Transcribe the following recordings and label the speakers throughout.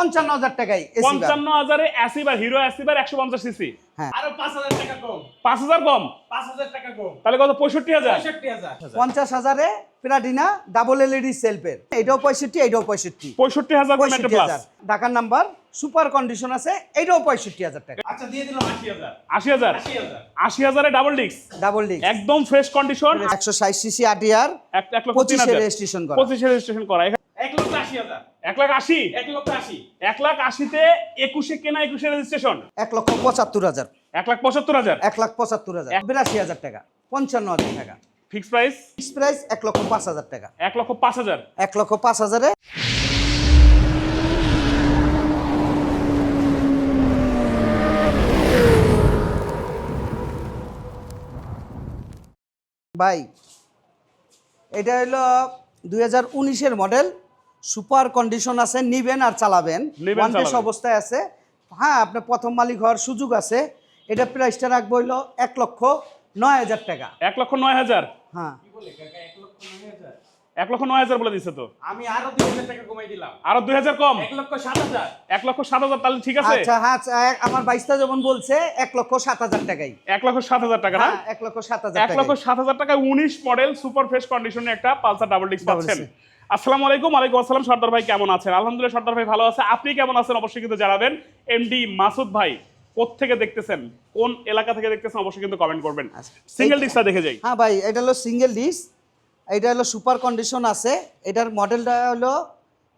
Speaker 1: পঞ্চান্ন হাজার টাকায়
Speaker 2: পঞ্চান্ন হাজারে অ্যাসিবার হিরো অ্যাসিবার একশো পঞ্চাশ সিসি।
Speaker 1: হ্যাঁ।
Speaker 3: আরও পাঁচ হাজার টাকা কম।
Speaker 2: পাঁচ হাজার কম?
Speaker 3: পাঁচ হাজার টাকা কম।
Speaker 2: তাহলে কত? পঁয়ষট্টি হাজার?
Speaker 3: পঁয়ষট্টি
Speaker 1: পঞ্চাশ হাজারে প্লাটিনা ডাবল এলইডি সেলফের এটাও পঁয়ষট্টি এটাও পঁয়ষট্টি।
Speaker 2: পঁয়ষট্টি হাজার
Speaker 1: পঁয়ষট্টি হাজার। ঢাকার নাম্বার সুপার কন্ডিশন আছে এটাও পঁয়ষট্টি হাজার টাকা।
Speaker 3: আচ্ছা দিয়ে দিলাম আশি হাজার।
Speaker 2: আশি হাজার?
Speaker 3: আশি হাজারে।
Speaker 2: ডাবল ডিস্ক
Speaker 1: ডাবল ডি
Speaker 2: একদম ফ্রেশ কন্ডিশন
Speaker 1: একশো ষাট সিসি
Speaker 2: এক লক্ষ
Speaker 1: পঁচিশে রেজিস্ট্রেশন করা।
Speaker 2: পঁচিশে রেজিস্ট্রেশন করা। এখানে
Speaker 3: এক লক্ষ
Speaker 2: এক লাখ আশি?
Speaker 3: এক লক্ষ আশি।
Speaker 2: এক লাখ আশিতে একুশে কেনা একুশে রেজিস্ট্রেশন
Speaker 1: এক লক্ষ পঁচাত্তর হাজার।
Speaker 2: এক লাখ পঁচাত্তর হাজার?
Speaker 1: এক লাখ পঁচাত্তর হাজার। বিরাশি হাজার টাকা। পঞ্চান্ন হাজার টাকা।
Speaker 2: ফিক্স প্রাইস
Speaker 1: ফিক্স প্রাইস এক লক্ষ পাঁচ হাজার টাকা।
Speaker 2: এক লক্ষ পাঁচ হাজার?
Speaker 1: এক লক্ষ পাঁচ হাজারে ভাই এটা হলো দুই হাজার উনিশের মডেল সুপার কন্ডিশন আছে নিবেন আর চালাবেন ওয়ান অবস্থায় আছে হ্যাঁ আপনার প্রথম মালিক হওয়ার সুযোগ আছে এটা প্রাইসটা রাখব হলো এক লক্ষ নয় হাজার টাকা
Speaker 2: এক লক্ষ নয় হাজার
Speaker 1: হ্যাঁ
Speaker 3: কি বলে কাকা এক লক্ষ নয় হাজার
Speaker 2: বলে দিচ্ছে তো
Speaker 3: আমি আরও দুই হাজার টাকা কমাই দিলাম
Speaker 2: আরও দুই হাজার কম
Speaker 3: এক লক্ষ সাত হাজার
Speaker 2: এক লক্ষ সাত হাজার তাহলে ঠিক আছে
Speaker 1: আচ্ছা হ্যাঁ আচ্ছা, আমার বাইশটা যেমন বলছে এক লক্ষ সাত হাজার টাকাই
Speaker 2: এক লক্ষ সাত হাজার টাকা না
Speaker 1: হ্যাঁ এক লক্ষ সাত হাজার
Speaker 2: এক লক্ষ সাত হাজার টাকায় উনিশ মডেল সুপার ফ্রেশ কন্ডিশনে একটা পালসার ডাবল ডিস্ক পাচ্ছেন। আসসালামু আলাইকুম ওয়ালাইকুম আসসালাম। সর্দার ভাই কেমন আছেন? আলহামদুলিল্লাহ সর্দার ভাই ভালো আছে। আপনি কেমন আছেন? অবশ্যই কিন্তু জানাবেন। এমডি মাসুদ ভাই থেকে দেখতেছেন? কোন এলাকা থেকে দেখতেছেন? অবশ্যই কিন্তু কমেন্ট করবেন।
Speaker 1: আচ্ছা।
Speaker 2: সিঙ্গেল ডিস্কটা দেখে যাই।
Speaker 1: হ্যাঁ ভাই এটা হলো সিঙ্গেল ডিস এটা হলো সুপার কন্ডিশন আছে। এটার মডেলটা হলো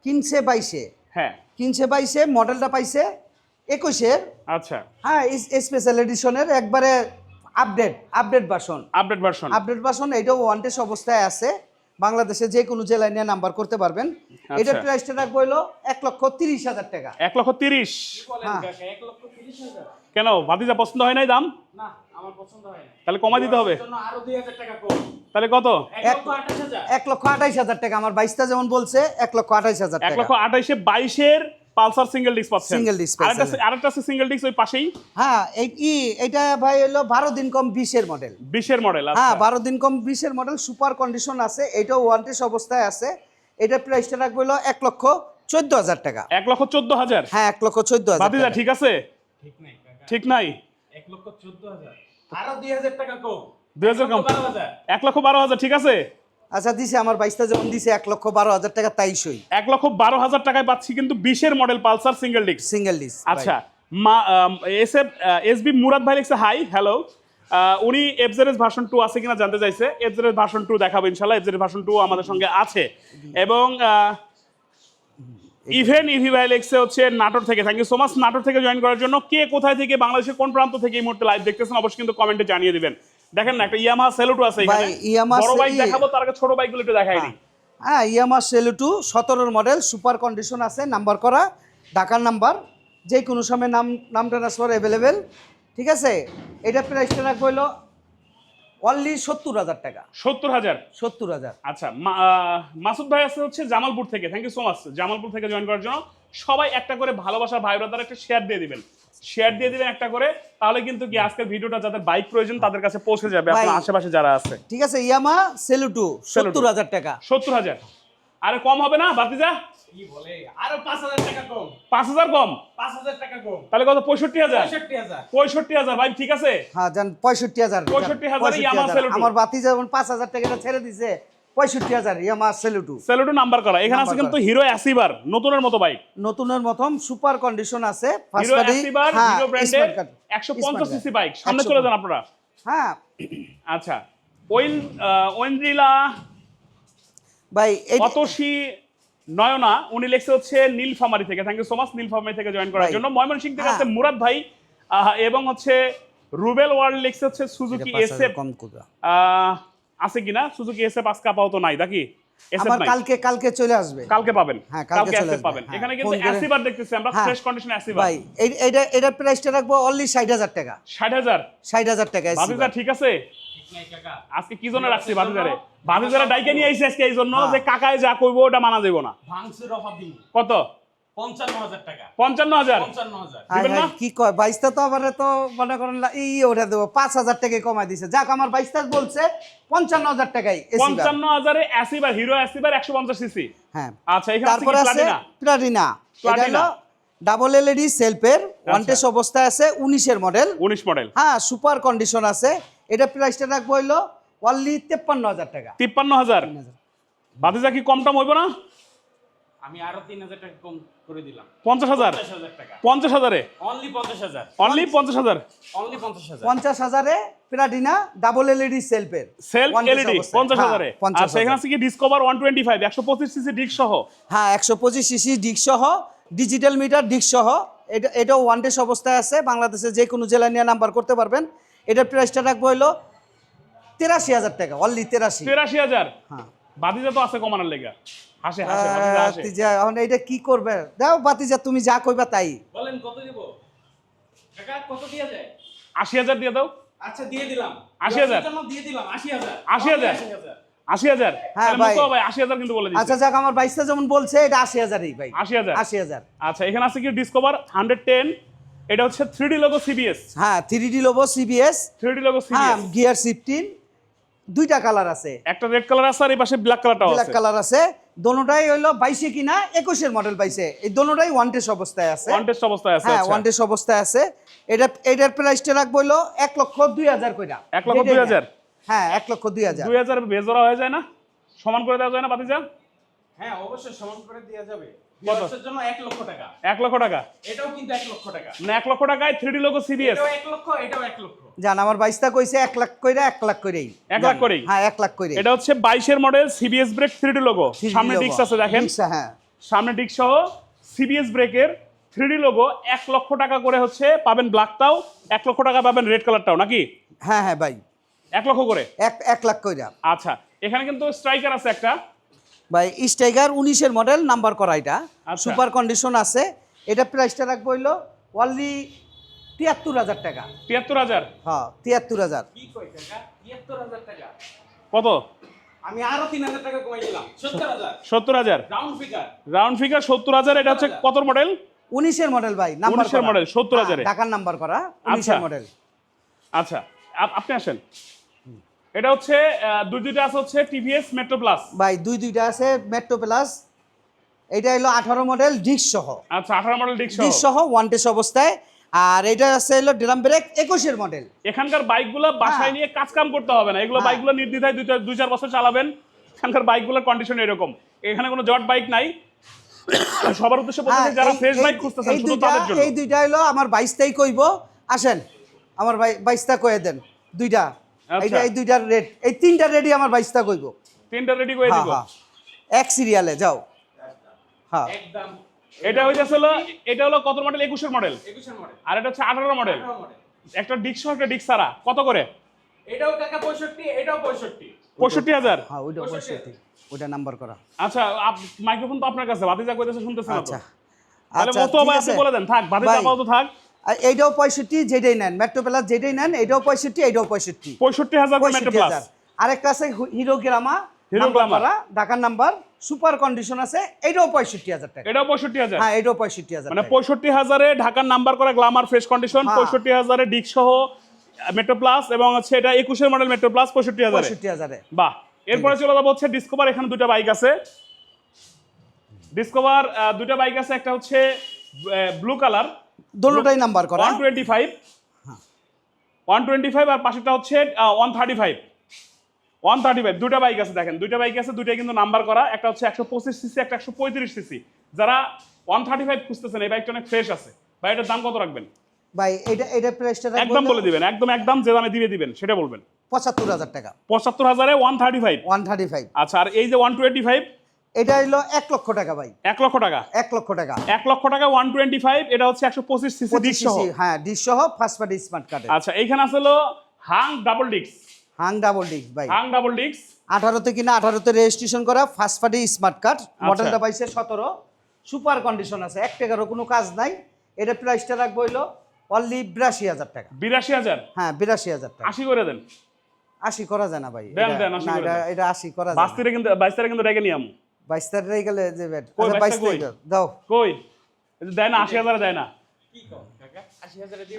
Speaker 1: কিনছে বাইশে।
Speaker 2: হ্যাঁ।
Speaker 1: কিনছে বাইশে মডেলটা পাইছে একুশের
Speaker 2: আচ্ছা।
Speaker 1: হ্যাঁ স্পেশাল এডিশনের একবারে update update version
Speaker 2: update version
Speaker 1: update version এটাও ওয়ান্টেস অবস্থায় আছে। বাংলাদেশে যে কোনো জেলায় নিয়ে নাম্বার করতে পারবেন। এটার
Speaker 2: আচ্ছা।
Speaker 1: প্রাইসটা রাখব হলো এক লক্ষ তিরিশ হাজার টাকা।
Speaker 2: এক লক্ষ তিরিশ?
Speaker 3: কি বলেন
Speaker 1: হ্যাঁ।
Speaker 3: কাকা এক লক্ষ তিরিশ হাজার
Speaker 2: কেন? ভাতিজা পছন্দ হয় নাই দাম?
Speaker 3: না আমার পছন্দ হয় না
Speaker 2: তাহলে কমাই দিতে হবে।
Speaker 3: এর আরও দুই হাজার টাকা কম।
Speaker 2: তাহলে কত?
Speaker 3: এক
Speaker 1: এক-
Speaker 3: লক্ষ
Speaker 1: আঠাইশ হাজার টাকা। আমার বাইশটা যেমন বলছে এক লক্ষ আঠাইশ হাজার
Speaker 2: এক লক্ষ আঠাইশে বাইশের পালসার সিঙ্গেল ডিস্ক পাচ্ছেন।
Speaker 1: Single disc
Speaker 2: আরেকটা আরেকটা আছে সিঙ্গেল ডিস্ক ওই পাশেই?
Speaker 1: হ্যাঁ এই ই এটা ভাই হলো বারো দিন কম বিশের মডেল
Speaker 2: বিশের মডেল
Speaker 1: হ্যাঁ বারো দিন কম বিশের মডেল সুপার কন্ডিশন আছে এটাও ওয়ান্টেস অবস্থায় আছে। এটার প্রাইসটা রাখব হলো এক লক্ষ চোদ্দ হাজার টাকা।
Speaker 2: এক লক্ষ চোদ্দ হাজার?
Speaker 1: হ্যাঁ এক লক্ষ চোদ্দ হাজার
Speaker 2: ভাতিজা
Speaker 1: টাকা।
Speaker 2: ঠিক আছে?
Speaker 3: ঠিক নাই কাকা।
Speaker 2: ঠিক নাই?
Speaker 3: এক লক্ষ চোদ্দ হাজার। আরও দুই হাজার টাকা কম।
Speaker 2: দুই হাজার কম।
Speaker 3: বারো হাজার।
Speaker 2: এক লক্ষ বারো হাজার ঠিক আছে?
Speaker 1: আচ্ছা দিছে আমার বাইশটা যেমন দিছে এক লক্ষ বারো হাজার টাকা তাইশই।
Speaker 2: এক লক্ষ বারো হাজার টাকায় পাচ্ছি কিন্তু বিশের model Pulsar single disc
Speaker 1: single disc
Speaker 2: আচ্ছা মা S F S B Murad ভাই লিখছে হাই হ্যালো উনি এফজেডএস ভার্সন টু আছে কিনা জানতে চাইছে। এফজেডএস ভার্সন টু দেখাবো ইনশাল্লাহ এফজেডএস ভার্সন টু আমাদের সঙ্গে আছে। এবং ইভেন ইভি ভাই লিখছে হচ্ছে নাটোর থেকে। Thank you so much Natore থেকে জয়েন করার জন্য। কে কোথায় থেকে বাংলাদেশের কোন প্রান্ত থেকে এই মুহূর্তে লাইভ দেখতেছেন অবশ্যই কিন্তু কমেন্টে জানিয়ে দিবেন। দেখেন না একটা ইয়ামাহা সেলুটু আছে এখানে।
Speaker 1: Yamaha
Speaker 2: বড় বাইক দেখাবো তার আগে ছোট বাইকগুলো একটু দেখাই দিই।
Speaker 1: হ্যাঁ ইয়ামার সেলুটু সতেরোর মডেল সুপার কন্ডিশন আছে নাম্বার করা ঢাকার নাম্বার যে কোনো সময় নাম নাম ট্রান্সফার অ্যাভেলেবেল ঠিক আছে? এটা প্রাইসটা রাখব হলো অনলি সত্তর হাজার টাকা।
Speaker 2: সত্তর হাজার?
Speaker 1: সত্তর হাজার।
Speaker 2: আচ্ছা মাসুদ ভাই আছে হচ্ছে জামালপুর থেকে। Thank you so much Jamalpur থেকে জয়েন করার জন্য সবাই একটা করে ভালোবাসা ভাই ব্রাদার একটা শেয়ার দিয়ে দিবেন। শেয়ার দিয়ে দিবেন একটা করে তাহলে কিন্তু কি আজকের ভিডিওটা যাদের বাইক প্রয়োজন তাদের কাছে পৌঁছে যাবে আপনার আশেপাশে যারা আছে।
Speaker 1: ঠিক আছে ইয়ামা সেলুটু সত্তর হাজার টাকা।
Speaker 2: সত্তর হাজার। আরে কম হবে না বাতিজা
Speaker 3: কি বলে? আরও পাঁচ হাজার টাকা কম।
Speaker 2: পাঁচ হাজার কম?
Speaker 3: পাঁচ হাজার টাকা কম।
Speaker 2: তাহলে কত? পঁয়ষট্টি হাজার?
Speaker 3: পঁয়ষট্টি হাজার।
Speaker 2: ভাই ঠিক আছে?
Speaker 1: হ্যাঁ জান পঁয়ষট্টি হাজার।
Speaker 2: 65,000
Speaker 1: পঁয়ষট্টি হাজার। আমার বাতি যেমন পাঁচ হাজার টাকাটা ছেড়ে দিছে পঁয়ষট্টি হাজার ইয়ামা সেলুটু।
Speaker 2: সেলুটু নাম্বার করা। এখানে আছে কিন্তু হিরো অ্যাসিবার নতুনের মতো বাইক
Speaker 1: নতুনের মতন সুপার কন্ডিশন আছে
Speaker 2: হিরো অ্যাসিবার
Speaker 1: হ্যাঁ,
Speaker 2: হিরো ব্র্যান্ডের
Speaker 1: smart card,
Speaker 2: একশো
Speaker 1: smart
Speaker 2: পঞ্চাশ
Speaker 1: card।
Speaker 2: সিসি বাইক সামনে চলে যান আপনারা।
Speaker 1: হ্যাঁ।
Speaker 2: আচ্ছা ওয়েন ওয়েন্দ্রিলা
Speaker 1: ভাই এই
Speaker 2: নয়না উনি লেখছে হচ্ছে নীলফামারি থেকে। Thank you so much Nilphamari থেকে জয়েন করার জন্য। ময়মনসিংহ থেকে
Speaker 1: হ্যাঁ।
Speaker 2: আছে মুরাদ ভাই এবং হচ্ছে রুবেল ওয়ার্ল্ড লেখছে হচ্ছে সুজুকি এসএফ। আছে কিনা? সুজুকি এসএফ আজকে আপাতত নাই নাকি?
Speaker 1: কালকে কালকে চলে আসবে।
Speaker 2: কালকে পাবেন।
Speaker 1: হ্যাঁ, কালকে
Speaker 2: কালকে
Speaker 1: চলে
Speaker 2: পাবেন। এখানে কিন্তু
Speaker 1: ফোন করে-
Speaker 2: দেখতেছি আমরা। ফ্রেশ কন্ডিশন অ্যাসিবার
Speaker 1: ভাই এইটা এটার প্রাইসটা রাখব অনলি টাকা।
Speaker 2: ষাট হাজার?
Speaker 1: ষাট হাজার টাকা
Speaker 2: ঠিক আছে
Speaker 3: ঠিক নাই কাকা
Speaker 2: আজকে কি জন্য রাখছি ভাবিজারে? ভাবিজারা ডাইকে নিয়ে আইছে আজকে এই জন্য
Speaker 1: হ্যাঁ।
Speaker 2: যে কাকায় যা কইবো ওটা মানা যাইব না।
Speaker 3: দিন।
Speaker 2: কত?
Speaker 3: পঞ্চান্ন হাজার টাকা।
Speaker 2: পঞ্চান্ন হাজার?
Speaker 3: পঞ্চান্ন হাজার।
Speaker 2: দিবেন না?
Speaker 1: কি কয়? বাইশটা তো আবার তো করেন লা- এই ওটা দেবো পাঁচ হাজার টাকা কমাই দিছে। যাক আমার বাইশটা বলছে পঞ্চান্ন হাজার টাকাই এসি বার।
Speaker 2: পঞ্চান্ন হাজারে অ্যাসিবার হিরো অ্যাসিবার একশো পঞ্চাশ সিসি
Speaker 1: হ্যাঁ।
Speaker 2: আচ্ছা আছে
Speaker 1: তারপরে আছে
Speaker 2: প্লাটিনা
Speaker 1: প্লাটিনা এটা
Speaker 2: প্লাটিনা।
Speaker 1: হলো ডাবল এলইডি সেলফের ওয়ান্টেজ অবস্থায় আছে উনিশের মডেল
Speaker 2: উনিশ মডেল
Speaker 1: হ্যাঁ সুপার কন্ডিশন আছে। এটা প্রাইসটা রাখব হইল অনলি তেপ্পান্ন হাজার টাকা।
Speaker 2: তিপ্পান্ন হাজার। বাতিজা কি কম টম হইব না?
Speaker 3: আমি আরও তিন হাজার টাকা কম করে দিলাম।
Speaker 2: পঞ্চাশ হাজার?
Speaker 3: টাকা।
Speaker 2: পঞ্চাশ হাজারে?
Speaker 3: অনলি পঞ্চাশ হাজার।
Speaker 2: অনলি পঞ্চাশ হাজার?
Speaker 3: অনলি পঞ্চাশ হাজার।
Speaker 1: পঞ্চাশ হাজারে প্লাটিনা ডাবল এলইডি সেলফের
Speaker 2: সেলফ এলইডি। পঞ্চাশ
Speaker 1: হ্যাঁ,
Speaker 2: হাজারে। আর সেখানে আছে কি? ডিসকভার ওয়ান টোয়েন্টি ফাইভ একশো পঁচিশ সিসি ডিক সহ?
Speaker 1: হ্যাঁ একশো পঁচিশ সিসি ডিক সহ ডিজিটাল মিটার ডিক সহ। এটা এটাও ওয়ান্টেজ অবস্থায় আছে। বাংলাদেশে যে কোনো জেলায় নিয়ে নাম্বার করতে পারবেন। এটার প্রাইসটা রাখব হইল তেরাশি হাজার টাকা অনলি তেরাশি।
Speaker 2: তিরাশি হাজার?
Speaker 1: হ্যাঁ।
Speaker 2: বাতিজা তো আছে কমানোর লেগা। হাসে হাসে বাতিজা
Speaker 1: এখন কি করবে? দাও বাতিজা তুমি যা কইবা তাই।
Speaker 3: বলেন কত দিব? কাকা কত দিয়ে যায়?
Speaker 2: আশি হাজার দিয়ে দাও।
Speaker 3: আচ্ছা দিয়ে দিলাম।
Speaker 2: আশি হাজার?
Speaker 3: দিয়ে দিলাম আশি হাজার।
Speaker 2: আশি হাজার?
Speaker 3: আশি হাজার।
Speaker 2: আশি হাজার?
Speaker 1: হ্যাঁ, ভাই।
Speaker 2: ভাই আশি হাজার কিন্তু বলে দিচ্ছি
Speaker 1: আচ্ছা যাক আমার বাইশটা যেমন বলছে এটা আশি হাজারই ভাই।
Speaker 2: আশি হাজার।
Speaker 1: আশি হাজার।
Speaker 2: আচ্ছা এখানে আছে কি? ডিসকভার হান্ড্রেড টেন এটা হচ্ছে থ্রি ডি লোগো সিবিএস
Speaker 1: হ্যাঁ three D logo CBS
Speaker 2: three D logo
Speaker 1: হ্যাঁ গিয়ার সিফটিন দুইটা কালার আছে।
Speaker 2: একটা রেড কালার আছে আর এই পাশে ব্ল্যাক কালারটাও আছে।
Speaker 1: ব্ল্যাক কালার আছে। দোনোটাই হইল বাইশে কিনা একুশের মডেল পাইছে। এই দোনোটাই ওয়ান টেস্ট অবস্থায় আছে।
Speaker 2: ওয়ান টেস্ট অবস্থায় আছে
Speaker 1: হ্যাঁ
Speaker 2: আচ্ছা।
Speaker 1: ওয়ান টেস্ট অবস্থায় আছে। এটা এটার প্রাইসটা রাখব হইল এক লক্ষ দুই হাজার কইরা।
Speaker 2: এক লক্ষ দুই হাজার?
Speaker 1: হ্যাঁ এক লক্ষ দুই হাজার।
Speaker 2: দুই হাজার বেজোড়া হয়ে যায় না? সমান করে দেওয়া যায় না বাতিজা?
Speaker 3: হ্যাঁ অবশ্যই সমান করে দেওয়া যাবে। জন্য এক লক্ষ টাকা।
Speaker 2: এক লক্ষ টাকা?
Speaker 3: এটাও কিন্তু এক লক্ষ টাকা।
Speaker 2: মানে এক লক্ষ টাকায় থ্রি লোগো সিবিএস
Speaker 3: এটাও এক লক্ষ এটাও এক লক্ষ।
Speaker 1: জান আমার বাইশটা কইছে এক লাখ কইরা এক লাখ কইরেই।
Speaker 2: এক লাখ করেই?
Speaker 1: হ্যাঁ এক লাখ কইরে
Speaker 2: এটা হচ্ছে বাইশের model CBS brake three logo সামনে ডিক্স আছে দেখেন।
Speaker 1: হ্যাঁ।
Speaker 2: সামনে ডিক্স সহ সিবিএস ব্রেকের থ্রি ডি লোগো এক লক্ষ টাকা করে হচ্ছে পাবেন ব্ল্যাকটাও এক লক্ষ টাকা পাবেন রেড কালারটাও নাকি?
Speaker 1: হ্যাঁ হ্যাঁ ভাই।
Speaker 2: এক লক্ষ করে?
Speaker 1: এক এক লাখ কইরা।
Speaker 2: আচ্ছা এখানে কিন্তু স্ট্রাইকার আছে একটা।
Speaker 1: ভাই স্টাইগার উনিশের মডেল নাম্বার করা এটা।
Speaker 2: আচ্ছা।
Speaker 1: সুপার কন্ডিশন আছে। এটা প্রাইসটা রাখব হইল অনলি তিয়াত্তর হাজার টাকা।
Speaker 2: তিয়াত্তর হাজার?
Speaker 1: হ্যাঁ তিয়াত্তর হাজার।
Speaker 3: টাকা? তিয়াত্তর হাজার টাকা।
Speaker 2: কত?
Speaker 3: আমি আরও তিন হাজার টাকা কমাই দিলাম। সত্তর হাজার। রাউন্ড ফিগার
Speaker 2: রাউন্ড ফিগার সত্তর হাজার এটা হচ্ছে কত মডেল
Speaker 1: উনিশের মডেল ভাই নাম্বার
Speaker 2: 19 এর model, 70 হাজারে।
Speaker 1: ঢাকার নাম্বার করা উনিশের
Speaker 2: আচ্ছা।
Speaker 1: মডেল
Speaker 2: আচ্ছা আপ- আপনি আসেন। এটা হচ্ছে দুই দুইটা আছে হচ্ছে টিভিএস মেট্রো প্লাস
Speaker 1: ভাই দুই দুইটা আছে মেট্রো প্লাস এটা হলো আঠারো মডেল ডিস্ক সহ।
Speaker 2: আচ্ছা আঠারো মডেল ডিক্স
Speaker 1: ডিস্ক সহ ওয়ান্টেস অবস্থায়। আর এটা আছে হলো ড্রাম ব্রেক একুশের মডেল
Speaker 2: এখানকার বাইকগুলো বাসায়
Speaker 1: হ্যাঁ।
Speaker 2: নিয়ে কাজ কাম করতে হবে না। এগুলো
Speaker 1: হ্যাঁ।
Speaker 2: বাইকগুলো নির্দ্বিধায় দুই দুই চার বছর চালাবেন। এখানকার বাইকগুলোর কন্ডিশন এরকম। এখানে কোনো জট বাইক নাই। সবার উদ্দেশ্যে বলতে যারা
Speaker 1: হ্যাঁ, এই-
Speaker 2: ফ্রেশ বাইক খুঁজতেছেন শুধু
Speaker 1: দুইটা
Speaker 2: তাদের জন্য।
Speaker 1: এই দুইটা হলো আমার বাইশটাই কইব। আসেন আমার ভাই বাইশটা কয়ে দেন। দুইটা।
Speaker 2: আচ্ছা।
Speaker 1: এইটা এই দুইটার রেট এই তিনটা রেডি আমার বাইশটা কইব।
Speaker 2: তিনটা রেডি
Speaker 1: হ্যাঁ
Speaker 2: দিব?
Speaker 1: এক সিরিয়ালে যাও। হ্যাঁ
Speaker 3: একদম।
Speaker 2: এটা হইতেছে হলো এটা হলো কত মডেল একুশের মডেল
Speaker 3: একুশের মডেল
Speaker 2: আর এটা হচ্ছে আঠারো মডেল একটা ডিক্স একটা ডিক্স সারা কত করে?
Speaker 3: এটাও টাকা পঁয়ষট্টি এটাও পঁয়ষট্টি।
Speaker 2: পঁয়ষট্টি হাজার।
Speaker 1: হ্যাঁ ওইটা
Speaker 3: পঁয়ষট্টি।
Speaker 1: পঁয়ষট্টি। ওইটা নাম্বার করা।
Speaker 2: আচ্ছা মাইক্রোফোন তো আপনার কাছে ভাতিজা কইতেছে শুনতেছেন
Speaker 1: আচ্ছা।
Speaker 2: তাহলে
Speaker 1: আচ্ছা
Speaker 2: মতো আপনি বলে দেন থাক ভাতিজা
Speaker 1: ভাই,
Speaker 2: আপাতত থাক।
Speaker 1: আর এইটাও পঁয়ষট্টি যেটাই নেন। মেট্রো প্লাস যেটাই নেন এটাও পঁয়ষট্টি এইটাও পঁয়ষট্টি।
Speaker 2: পঁয়ষট্টি হাজার
Speaker 1: পঁয়ষট্টি হাজার। আরেকটা আছে হিরো গ্রামা
Speaker 2: হিরো।
Speaker 1: করা ঢাকার নাম্বার সুপার কন্ডিশন আছে এটাও পঁয়ষট্টি হাজার টাকা।
Speaker 2: এটাও পঁয়ষট্টি হাজার।
Speaker 1: হ্যাঁ এটাও পঁয়ষট্টি হাজার
Speaker 2: মানে পঁয়ষট্টি হাজারে ঢাকার নাম্বার করা গ্লামার ফ্রেশ কন্ডিশন। পঁয়ষট্টি হাজারে ডিক সহ মেট্রো প্লাস এবং হচ্ছে এটা একুশের মডেল মেট্রো প্লাস পঁয়ষট্টি হাজারে।
Speaker 1: পঁয়ষট্টি হাজারে।
Speaker 2: বাহ। এরপরে চলে যাব হচ্ছে ডিসকভার এখানে দুটো বাইক আছে। ডিসকভার দুটো বাইক আছে একটা হচ্ছে ব্লু কালার
Speaker 1: দোনোটাই নাম্বার করা।
Speaker 2: One twenty five one twenty five আর পাশেরটা হচ্ছে one thirty five one thirty five দুটা বাইক আছে দেখেন। দুইটা বাইক আছে দুইটাই কিন্তু নাম্বার করা। একটা হচ্ছে একশো পঁচিশ সিসি একটা একশো পঁয়ত্রিশ সিসি যারা ওয়ান থার্টি ফাইভ খুঁজতেছেন এই বাইকটা অনেক ফ্রেশ আছে। ভাই এটার দাম কত রাখবেন?
Speaker 1: ভাই এটা এটা প্রাইসটা
Speaker 2: একদম বলে দিবেন একদম একদম যে দামে দিয়ে দিবেন সেটা বলবেন।
Speaker 1: পঁচাত্তর হাজার টাকা।
Speaker 2: পঁচাত্তর হাজারে one thirty five
Speaker 1: one thirty five
Speaker 2: আচ্ছা আর এই যে ওয়ান টোয়েন্টি ফাইভ
Speaker 1: এটা হলো এক লক্ষ টাকা ভাই।
Speaker 2: এক লক্ষ টাকা?
Speaker 1: এক লক্ষ টাকা।
Speaker 2: এক লক্ষ টাকা ওয়ান টোয়েন্টি ফাইভ এটা হচ্ছে একশো পঁচিশ সিসি
Speaker 1: পঁচিশ
Speaker 2: সহ?
Speaker 1: হ্যাঁ ডিশ সহ ফার্স্ট পার্টি স্মার্ট কার্ডের
Speaker 2: আচ্ছা এইখানে আছে হলো Hunk double disc
Speaker 1: Hunk double disc ভাই।
Speaker 2: হাং ডাবল ডিস্ক
Speaker 1: আঠারোতে কিনা আঠারোতে রেজিস্ট্রেশন করা ফার্স্ট পার্টি স্মার্ট কার্ড। মডেলটা পাইছে সতেরো। সুপার কন্ডিশন আছে এক টাকারও কোনো কাজ নাই। এটা প্রাইসটা রাখব হইল অনলি বিরাশি হাজার টাকা।
Speaker 2: বিরাশি হাজার?
Speaker 1: হ্যাঁ বিরাশি হাজার টাকা।
Speaker 2: আশি করে দেন।
Speaker 1: আশি করা যায় না ভাই এটা-
Speaker 2: আশি করে
Speaker 1: যায়
Speaker 2: কিন্তু বাইশ তারিখে কিন্তু রেখে নিয়াম
Speaker 1: বাইশ তারিখে গেলে যে ব্যাট
Speaker 2: কই,
Speaker 1: আচ্ছা বাইশ? দাও।
Speaker 2: কই? দেয় না আশি হাজারে দেয় না।
Speaker 3: কি কম? কাকা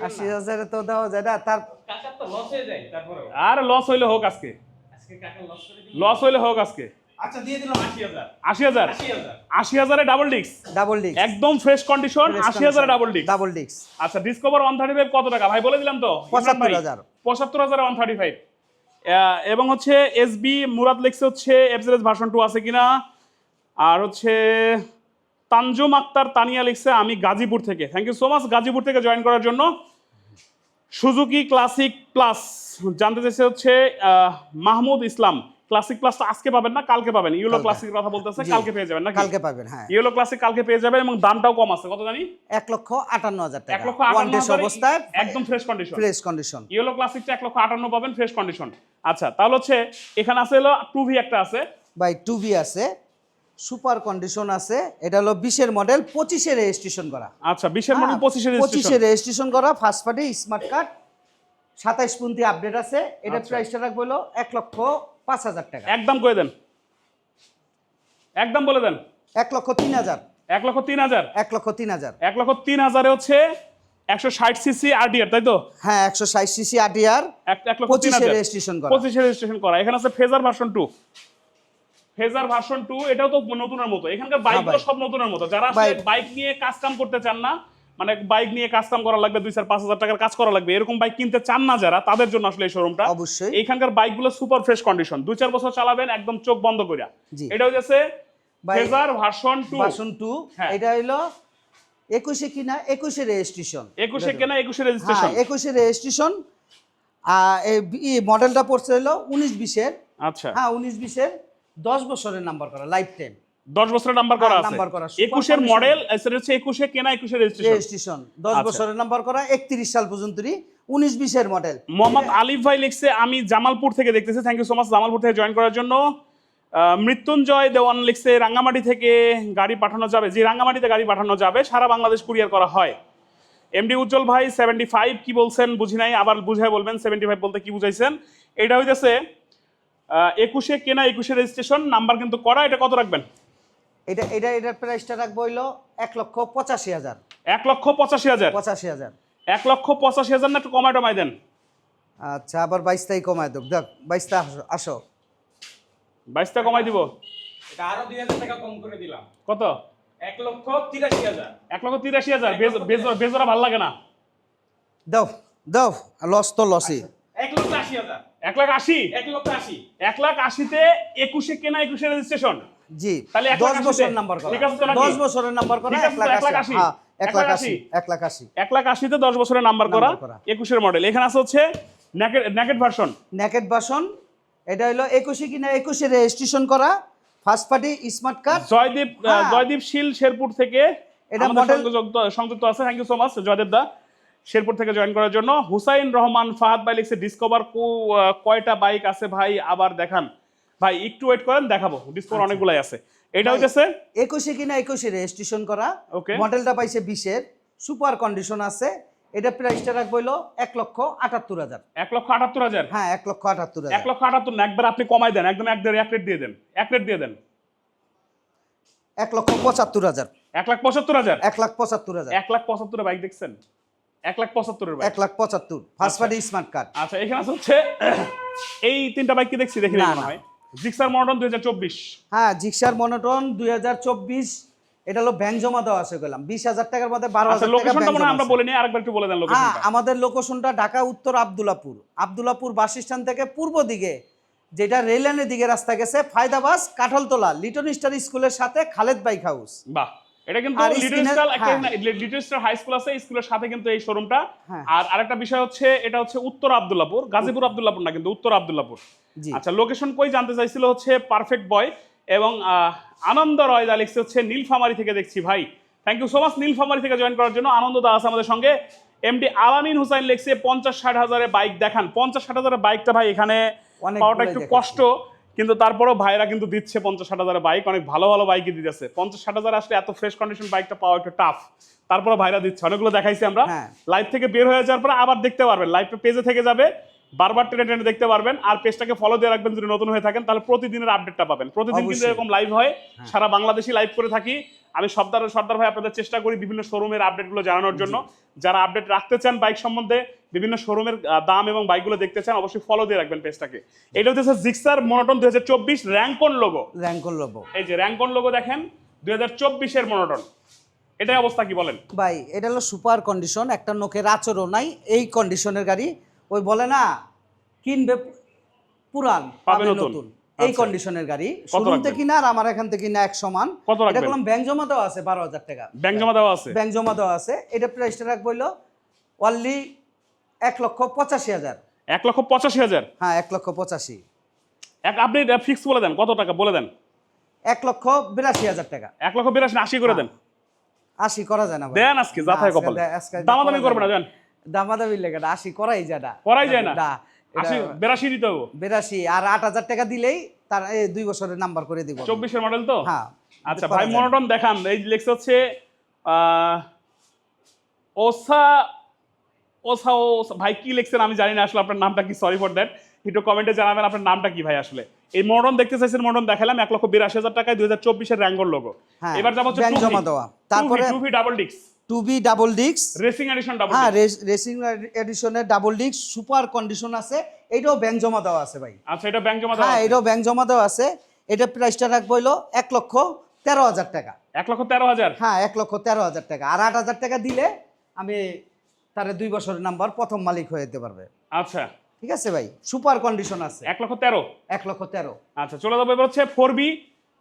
Speaker 3: আশি হাজারে
Speaker 1: তো দেওয়া যায় না তার
Speaker 3: কাকার তো লস হয়ে যায় তারপরে
Speaker 2: আর লস হইলে হোক আজকে।
Speaker 3: আজকে লস করে দিবেন
Speaker 2: লস হইলে হোক আজকে।
Speaker 3: আচ্ছা আশি হাজার।
Speaker 2: আশি হাজার? ডাবল ডিক্স
Speaker 1: ডাবল
Speaker 2: একদম ফ্রেশ কন্ডিশন আশি হাজারে ডাবল ডিক্স
Speaker 1: ডাবল ডিস্ক
Speaker 2: আচ্ছা ডিসকভার ওয়ান থার্টি ফাইভ কত টাকা? ভাই বলে দিলাম তো।
Speaker 1: পঁচাত্তর হাজার।
Speaker 2: পঁচাত্তর হাজার ওয়ান থার্টি ফাইভ এবং হচ্ছে এসবি মুরাদ লেক্সে হচ্ছে ভার্সন টু আছে কিনা? আর হচ্ছে তানজুম আক্তার তানিয়া লিখছে আমি গাজীপুর থেকে। Thank you so much Gazipur থেকে জয়েন করার জন্য। সুজুকি ক্লাসিক প্লাস জানতে চাইছে হচ্ছে মাহমুদ ইসলাম। ক্লাসিক প্লাস আজকে পাবেন না কালকে পাবেন। ইউলো
Speaker 1: কালকে।
Speaker 2: ক্লাসিক কথা বলতেছে কালকে পেয়ে যাবেন না
Speaker 1: কালকে পাবেন হ্যাঁ।
Speaker 2: ইউলো ক্লাসিক কালকে পেয়ে যাবেন এবং দামটাও কম আছে। কত জানি?
Speaker 1: এক লক্ষ আটান্ন হাজার
Speaker 2: এক
Speaker 1: টাকা
Speaker 2: লক্ষ
Speaker 1: ওয়ান
Speaker 2: আটান্ন
Speaker 1: ডেস
Speaker 2: হাজারে
Speaker 1: অবস্থায়
Speaker 2: একদম fresh condition
Speaker 1: fresh condition
Speaker 2: yellow ক্লাসিকটা এক লক্ষ আটান্ন পাবেন ফ্রেশ কন্ডিশন আচ্ছা তাহলে হচ্ছে এখানে আছে হলো টু ভি একটা আছে।
Speaker 1: বাই টু বি আছে। সুপার কন্ডিশন আছে। এটা হলো বিশের মডেল পঁচিশে রেজিস্ট্রেশন করা।
Speaker 2: আচ্ছা বিশের মডেল পঁচিশে
Speaker 1: হ্যাঁ, পঁচিশে
Speaker 2: রেজিস্ট্রেশন
Speaker 1: রেজিস্ট্রেশন করা ফার্স্ট পার্টি স্মার্ট কার্ড সাতাইশ পন্থী আপডেট আছে। এটা
Speaker 2: আচ্ছা।
Speaker 1: প্রাইসটা রাখব হলো এক লক্ষ পাঁচ হাজার টাকা।
Speaker 2: একদম করে দেন। একদম বলে দেন।
Speaker 1: এক লক্ষ তিন হাজার।
Speaker 2: এক লক্ষ তিন হাজার।
Speaker 1: এক লক্ষ তিন হাজার।
Speaker 2: এক লক্ষ তিন হাজারে হচ্ছে একশো ষাট সিসি আরডিআর তাই তো?
Speaker 1: হ্যাঁ একশো ষাট সিসি আরটিআর
Speaker 2: এক এক লক্ষ
Speaker 1: পঁচিশে রেজিস্ট্রেশন করা।
Speaker 2: পঁচিশে রেজিস্ট্রেশন করা। এখানে আছে Fazer version two Fazer version two এটাও তো নতুনের মতো। এখানকার বাইকগুলো
Speaker 1: হ্যাঁ
Speaker 2: সব নতুনের মতো। যারা বাইক নিয়ে কাজ কাম করতে চান না মানে বাইক নিয়ে কাজ কাম করা লাগবে দুই চার পাঁচ হাজার টাকার কাজ করা লাগবে এরকম বাইক কিনতে চান না যারা তাদের জন্য আসলে এই শোরুমটা
Speaker 1: অবশ্যই।
Speaker 2: এইখানকার বাইকগুলো সুপার ফ্রেশ কন্ডিশন দুই চার বছর চালাবেন একদম চোখ বন্ধ করে
Speaker 1: জি।
Speaker 2: এটা হচ্ছে Fazer version two
Speaker 1: version two
Speaker 2: হ্যাঁ।
Speaker 1: এটা হলো একুশে কিনা একুশে রেজিস্ট্রেশন
Speaker 2: একুশে কেনা একুশে
Speaker 1: হ্যাঁ
Speaker 2: রেজিস্ট্রেশন
Speaker 1: একুশে রেজিস্ট্রেশন মডেলটা পড়ছে হলো উনিশ বিশের।
Speaker 2: আচ্ছা।
Speaker 1: হ্যাঁ উনিশ বিশের। দশ বছরের নাম্বার করা লাইফ টাইম
Speaker 2: দশ বছরের নাম্বার করা
Speaker 1: হ্যাঁ,
Speaker 2: আছে।
Speaker 1: নাম্বার করা,
Speaker 2: একুশের মডেল হচ্ছে একুশে কেনা একুশে রেজিস্ট্রেশন
Speaker 1: রেজিস্ট্রেশন দশ
Speaker 2: আচ্ছা।
Speaker 1: বছরের নাম্বার করা একত্রিশ সাল পর্যন্তই উনিশ বিশের মডেল
Speaker 2: মোহাম্মদ আলিফ ভাই লিখছে আমি জামালপুর থেকে দেখতেছি। Thank you so much Jamalpur থেকে জয়েন করার জন্য। মৃত্যুঞ্জয় দেওয়ান লিখছে রাঙ্গামাটি থেকে গাড়ি পাঠানো যাবে। যে রাঙ্গামাটিতে গাড়ি পাঠানো যাবে সারা বাংলাদেশ কুরিয়ার করা হয়। এমডি উজ্জ্বল ভাই সেভেন্টি ফাইভ কি বলছেন? বুঝি নাই আবার বুঝাই বলবেন সেভেন্টি ফাইভ বলতে কি বুঝাইছেন? এটা হইতেছে একুশে কেনা একুশে রেজিস্ট্রেশন নাম্বার কিন্তু করা এটা কত রাখবেন?
Speaker 1: এটা এটা এটার প্রাইসটা রাখব হইল এক লক্ষ পঁচাশি হাজার।
Speaker 2: এক লক্ষ পঁচাশি হাজার?
Speaker 1: পঁচাশি হাজার।
Speaker 2: এক লক্ষ পঁচাশি হাজার না একটু কমায় টমায় দেন?
Speaker 1: আচ্ছা আবার বাইশটাই কমায় দেব। দেখ বাইশটা আসো- আসো।
Speaker 2: বাইশটা কমাই দিব?
Speaker 3: এটা আরও দুই হাজার টাকা কম করে দিলাম।
Speaker 2: কত?
Speaker 3: এক লক্ষ তিরাশি হাজার।
Speaker 2: এক লক্ষ তিরাশি হাজার। বেজ- বেজ- বেজোরা ভালো লাগে না।
Speaker 1: দাও দাও লস তো লসই
Speaker 3: এক লক্ষ আশি হাজার।
Speaker 2: এক লাখ আশি?
Speaker 3: এক লক্ষ আশি।
Speaker 2: এক লাখ আশিতে একুশে কেনা একুশে রেজিস্ট্রেশন
Speaker 1: জি।
Speaker 2: তাহলে
Speaker 1: দশ বছর নাম্বার করা।
Speaker 2: ঠিক আছে তো নাকি?
Speaker 1: দশ বছরের নাম্বার করা এক লাখ
Speaker 2: তো, এক লাখ
Speaker 1: আশি।
Speaker 2: আশি?
Speaker 1: এক
Speaker 2: এক
Speaker 1: লাখ
Speaker 2: লাখ
Speaker 1: আশি
Speaker 2: আশি?
Speaker 1: এক লাখ আশি।
Speaker 2: এক লাখ আশিতে দশ বছরের নাম্বার করা একুশের মডেল এখানে আছে হচ্ছে ন্যাকেট ন্যাকেট ভার্সন
Speaker 1: এটা হলো একুশে কিনা একুশে রেজিস্ট্রেশন করা। First party smart card
Speaker 2: Joydeep
Speaker 1: হ্যাঁ।
Speaker 2: জয়দীপ শীল শেরপুর থেকে
Speaker 1: এটা
Speaker 2: আমাদের সংযুক্ত সংযুক্ত আছে। Thank you so much Joydev দা। শেরপুর থেকে জয়েন করার জন্য। হুসাইন রহমান ফাহাদ ভাই লিখছে ডিসকভার কয়টা বাইক আছে ভাই? আবার দেখান। ভাই একটু ওয়েট করেন দেখাবো। ডিসকভার
Speaker 1: আচ্ছা।
Speaker 2: অনেকগুলাই আছে। এটা হচ্ছে
Speaker 1: একুশে কিনা একুশে রেজিস্ট্রেশন করা।
Speaker 2: Okay.
Speaker 1: মডেলটা পাইছে বিশের। সুপার কন্ডিশন আছে। এটা প্রাইসটা রাখব হলো এক লক্ষ আটাত্তর হাজার।
Speaker 2: এক লক্ষ আটাত্তর হাজার?
Speaker 1: হ্যাঁ এক লক্ষ আটাত্তর
Speaker 2: এক লক্ষ আটাত্তর না একবার আপনি কমাই দেন। একদম এক দেড় এক রেট দিয়ে দেন। এক রেট দিয়ে দেন।
Speaker 1: এক লক্ষ পঁচাত্তর হাজার।
Speaker 2: এক লাখ পঁচাত্তর হাজার?
Speaker 1: এক লাখ পঁচাত্তর হাজার।
Speaker 2: এক লাখ পঁচাত্তরের বাইক দেখছেন? এক লাখ পঁচাত্তরের
Speaker 1: এক লাখ পঁচাত্তর। ফার্স্ট পার্টি স্মার্ট কার্ড
Speaker 2: আচ্ছা এখানে আছে হচ্ছে এই তিনটা বাইক কি দেখছি? দেখি
Speaker 1: না,
Speaker 2: জিক্সার মডার্ন দুই হাজার চব্বিশ।
Speaker 1: হ্যাঁ জিক্সার মনোটন দুই হাজার চব্বিশ এটা হলো ব্যাংক জমা দেওয়া আছে গেলাম বিশ হাজার টাকার মধ্যে বারো
Speaker 2: আচ্ছা
Speaker 1: হাজার
Speaker 2: লোকেশনটা মনে আমরা বলে নিই আরেকবার একটু বলে দেন
Speaker 1: হ্যাঁ আমাদের লোকেশনটা ঢাকা উত্তর আবদুল্লাপুর আবদুল্লাপুর বাস স্ট্যান্ড থেকে পূর্ব দিকে যেটা রেল লাইনের দিকে রাস্তা গেছে ফায়দাবাস কাঠলতলা লিটন স্টার স্কুলের সাথে খালেদ বাইক হাউস
Speaker 2: বাহ। এটা কিন্তু little star. Little star high school আছে স্কুলের সাথে কিন্তু এই শোরুমটা
Speaker 1: হ্যাঁ।
Speaker 2: আর আরেকটা বিষয় হচ্ছে এটা হচ্ছে উত্তর আব্দুল্লাপুর গাজীপুর আব্দুল্লাপুর না কিন্তু উত্তর আব্দুল্লাপুর। আচ্ছা লোকেশন কই জানতে চাইছিল হচ্ছে পারফেক্ট বয় এবং আনন্দ রয় দা লিখছে হচ্ছে নীলফামারি থেকে দেখছি ভাই। Thank you so much Nilphamari থেকে জয়েন করার জন্য। আনন্দ দা আছে আমাদের সঙ্গে। এমডি আলামিন হুসাইন লিখছে পঞ্চাশ ষাট হাজারের বাইক দেখান। পঞ্চাশ ষাট হাজারের বাইকটা ভাই এখানে পাওয়াটা একটু কষ্ট। কিন্তু তারপরেও ভাইরা কিন্তু দিচ্ছে পঞ্চাশ ষাট হাজারের বাইক অনেক ভালো ভালো বাইকই দিতেছে। পঞ্চাশ ষাট হাজার আসলে এত ফ্রেশ কন্ডিশন বাইকটা পাওয়া একটু টাফ তারপরে ভাইরা দিচ্ছে। অনেকগুলো দেখাইছি আমরা।
Speaker 1: হ্যাঁ।
Speaker 2: লাইভ থেকে বের হয়ে যাওয়ার পর আবার দেখতে পারবেন। লাইভটা পেজে থেকে যাবে। বারবার টেনে টেনে দেখতে পারবেন আর পেজটাকে ফলো দিয়ে রাখবেন যদি নতুন হয়ে থাকেন তাহলে প্রতিদিনের আপডেটটা পাবেন। প্রতিদিন কিন্তু
Speaker 1: হ্যাঁ।
Speaker 2: এরকম লাইভ হয়। সারা বাংলাদেশি লাইভ করে থাকি। আমি সর্দার সর্দার ভাই আপনাদের চেষ্টা করি বিভিন্ন শোরুমের আপডেটগুলো জানানোর জন্য। যারা আপডেট রাখতে চান বাইক সম্বন্ধে বিভিন্ন শোরুমের দাম এবং বাইকগুলো দেখতে চান অবশ্যই ফলো দিয়ে রাখবেন পেজটাকে। এটা হচ্ছে জিক্সার মনোটন দুই হাজার চব্বিশ র্যাঙ্কন লোগো
Speaker 1: র্যাঙ্কল লোগো
Speaker 2: এই যে র্যাঙ্কন লোগো দেখেন দুই হাজার চব্বিশের মনোটন এটাই অবস্থা কি বলেন?
Speaker 1: ভাই এটা হলো সুপার কন্ডিশন একটা নোকের আচরও নাই এই কন্ডিশনের গাড়ি ওই বলে না কিনবে পুরান
Speaker 2: পাবে নতুন।
Speaker 1: এই
Speaker 2: আচ্ছা।
Speaker 1: কন্ডিশনের গাড়ি।
Speaker 2: কত
Speaker 1: শোরুম থেকে কিনা আর আমার এখান থেকে কিনা এক সমান। এটা
Speaker 2: রাখবেন?
Speaker 1: ব্যাংক জমা দেওয়া আছে বারো হাজার টাকা।
Speaker 2: ব্যাংক জমা দেওয়া আছে?
Speaker 1: ব্যাংক জমা দেওয়া আছে। এটা প্রাইসটা রাখব হইল অনলি এক লক্ষ পঁচাশি হাজার।
Speaker 2: এক লক্ষ পঁচাশি হাজার?
Speaker 1: হ্যাঁ এক লক্ষ পঁচাশি।
Speaker 2: এক আপনি ফিক্স বলে দেন কত টাকা বলে দেন?
Speaker 1: এক লক্ষ বিরাশি হাজার টাকা।
Speaker 2: এক লক্ষ বিরাশি আশি করে দেন।
Speaker 1: আশি করা যায় না
Speaker 2: দেন আজকে যা
Speaker 1: না,
Speaker 2: থাকে
Speaker 1: আজকে
Speaker 2: কপালে। দামাদামি করবে না জান
Speaker 1: দামাদামি লেগে না আশি করাই যায় না।
Speaker 2: করাই যায় না? বেরাশি দিতে হবে?
Speaker 1: বিরাশি আর আট হাজার টাকা দিলেই তার দুই বছরের নাম্বার করে দিব।
Speaker 2: চব্বিশের মডেল তো?
Speaker 1: হ্যাঁ
Speaker 2: আচ্ছা ভাই। দেখান। এই লেখছে হচ্ছে ওসা ওসা ওসা- ভাই কি লিখছেন আমি জানি না আসলে আপনার নামটা কি সরি ফর দ্যাট একটু কমেন্টে জানাবেন আপনার নামটা কি ভাই আসলে। এই মনোটন দেখতে চাইছেন মনোটন দেখালাম এক লক্ষ বিরাশি হাজার টাকায় দুই হাজার চব্বিশের র্যাঙ্গর লোগো
Speaker 1: হ্যাঁ,
Speaker 2: এবার যাব
Speaker 1: জমা। তারপরে-
Speaker 2: ডাবল ডিক্স
Speaker 1: টু বি ডাবল ডিক্স
Speaker 2: রেসিং এডিশন ডাবল
Speaker 1: হ্যাঁ রেসিং এডিশনের ডাবল ডিক্স সুপার কন্ডিশন আছে। এটাও ব্যাংক জমা দেওয়া আছে ভাই।
Speaker 2: আচ্ছা এটা ব্যাংক জমা দেওয়া
Speaker 1: হ্যাঁ। এটাও ব্যাংক জমা দেওয়া আছে। এটা প্রাইসটা রাখব হইল এক লক্ষ তেরো হাজার টাকা।
Speaker 2: এক লক্ষ তেরো হাজার?
Speaker 1: হ্যাঁ এক লক্ষ তেরো হাজার টাকা। আর আট হাজার টাকা দিলে আমি তার দুই বছরের নাম্বার প্রথম মালিক হয়ে যেতে পারবে।
Speaker 2: আচ্ছা।
Speaker 1: ঠিক আছে ভাই? সুপার কন্ডিশন আছে।
Speaker 2: এক লক্ষ তেরো?
Speaker 1: এক লক্ষ তেরো।
Speaker 2: আচ্ছা চলে যাব এবার হচ্ছে ফোর বি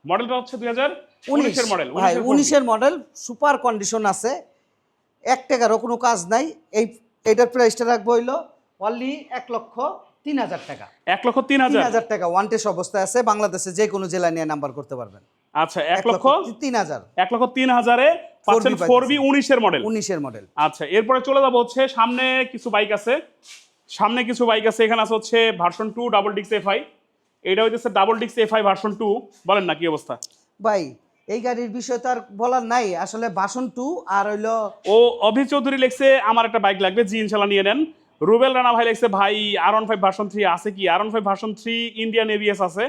Speaker 2: মডেলটা হচ্ছে দুই হাজার উনিশের মডেল
Speaker 1: উনিশের মডেল সুপার কন্ডিশন আছে। এক টাকারও কোনো কাজ নাই। এই এটার প্রাইসটা রাখব হইল অনলি এক লক্ষ তিন হাজার টাকা।
Speaker 2: এক লক্ষ তিন হাজার?
Speaker 1: টাকা ওয়ান টেস্ট অবস্থায় আছে বাংলাদেশে যে কোনো জেলায় নিয়ে নাম্বার করতে পারবেন।
Speaker 2: আচ্ছা এক লক্ষ
Speaker 1: তিন হাজার।
Speaker 2: এক লক্ষ তিন হাজারে পাচ্ছেন ফোর বি উনিশের মডেল
Speaker 1: উনিশের মডেল
Speaker 2: আচ্ছা এরপরে চলে যাব হচ্ছে সামনে কিছু বাইক আছে। সামনে কিছু বাইক আছে এখানে আছে হচ্ছে ভার্সন টু ডাবল ডিক্স এফ আই এটা হইতেছে ডাবল ডিক্স এফ আই ভার্সন টু বলেন না কি অবস্থা?
Speaker 1: ভাই এই গাড়ির বিষয় তো আর বলার নাই। আসলে বাসন টু আর হইল
Speaker 2: ও অভি চৌধুরী লেখছে আমার একটা বাইক লাগবে জি ইনশাল্লাহ নিয়ে নেন। রুবেল রানা ভাই লেখছে ভাই R one five version three আছে কি? R one five version three Indian ABS আছে।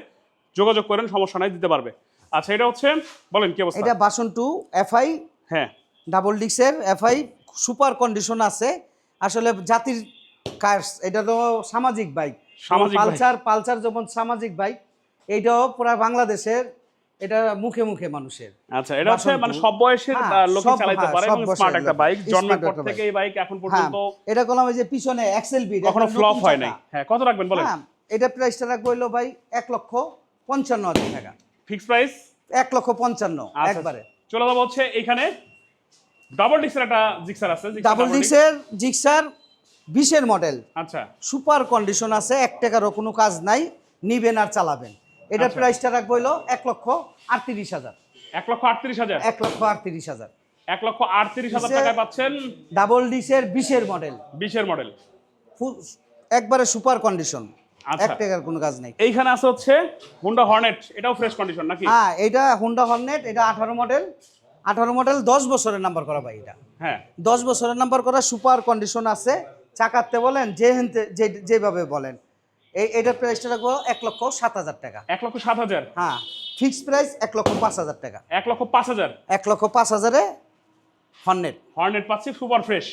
Speaker 2: যোগাযোগ করেন সমস্যা নাই দিতে পারবে। আচ্ছা এটা হচ্ছে বলেন কি অবস্থা?
Speaker 1: এটা বাসন টু এফআই
Speaker 2: হ্যাঁ।
Speaker 1: ডাবল ডিক্সের এফআই সুপার কন্ডিশন আছে। আসলে জাতির কার্স এটা তো সামাজিক বাইক
Speaker 2: সামাজিক।
Speaker 1: পালসার পালসার যেমন সামাজিক বাইক এইটাও পুরা বাংলাদেশের এটা মুখে মুখে মানুষের।
Speaker 2: আচ্ছা এটা হচ্ছে মানে সব বয়সের
Speaker 1: হ্যাঁ,
Speaker 2: লোকে চালাতে
Speaker 1: হ্যাঁ,
Speaker 2: পারে এবং স্মার্ট একটা বাইক জন্মের পর থেকে এই বাইক এখন
Speaker 1: হ্যাঁ
Speaker 2: পর্যন্ত
Speaker 1: এটা করলাম ওই যে পিছনে এক্সেল বিট
Speaker 2: কখনো ফ্লপ হয় নাই। হ্যাঁ কত রাখবেন বলেন?
Speaker 1: হ্যাঁ এটা প্রাইসটা রাখব হইল ভাই এক লক্ষ পঞ্চান্ন হাজার টাকা।
Speaker 2: ফিক্স প্রাইস
Speaker 1: এক লক্ষ পঞ্চান্ন একবারে।
Speaker 2: চলে যাব হচ্ছে এখানে। ডাবল ডিক্সের একটা জিক্সার আছে
Speaker 1: ডাবল ডিক্সের জিক্সার বিশের মডেল
Speaker 2: আচ্ছা।
Speaker 1: সুপার কন্ডিশন আছে এক টাকারও কোনো কাজ নাই নিবেন আর চালাবেন। এটার
Speaker 2: আচ্ছা।
Speaker 1: প্রাইসটা রাখব হইল এক লক্ষ আটত্রিশ হাজার।
Speaker 2: এক লক্ষ আটত্রিশ হাজার?
Speaker 1: এক লক্ষ আটত্রিশ হাজার।
Speaker 2: এক লক্ষ আটত্রিশ হাজার টাকায় পাচ্ছেন
Speaker 1: ডাবল ডিসের বিশের মডেল।
Speaker 2: বিশের মডেল।
Speaker 1: একবারে সুপার কন্ডিশন।
Speaker 2: আচ্ছা।
Speaker 1: এক টাকার কোনো কাজ নেই।
Speaker 2: এইখানে আছে হচ্ছে হুন্ডা হর্নেট এটাও ফ্রেশ কন্ডিশন নাকি?
Speaker 1: হ্যাঁ এটা হুন্ডা হর্নেট এটা আঠারো মডেল আঠারো মডেল দশ বছরের নাম্বার করা ভাই এটা।
Speaker 2: হ্যাঁ।
Speaker 1: দশ বছরের নাম্বার করা সুপার কন্ডিশন আছে। চাকাতে বলেন যে যেভাবে বলেন। এই এটার প্রাইসটা রাখব এক লক্ষ সাত হাজার টাকা।
Speaker 2: এক লক্ষ সাত হাজার?
Speaker 1: হ্যাঁ ফিক্স প্রাইস এক লক্ষ পাঁচ হাজার টাকা।
Speaker 2: এক লক্ষ পাঁচ হাজার?
Speaker 1: এক লক্ষ পাঁচ হাজারে হর্নেট
Speaker 2: হর্নেট পাচ্ছি সুপার ফ্রেশ।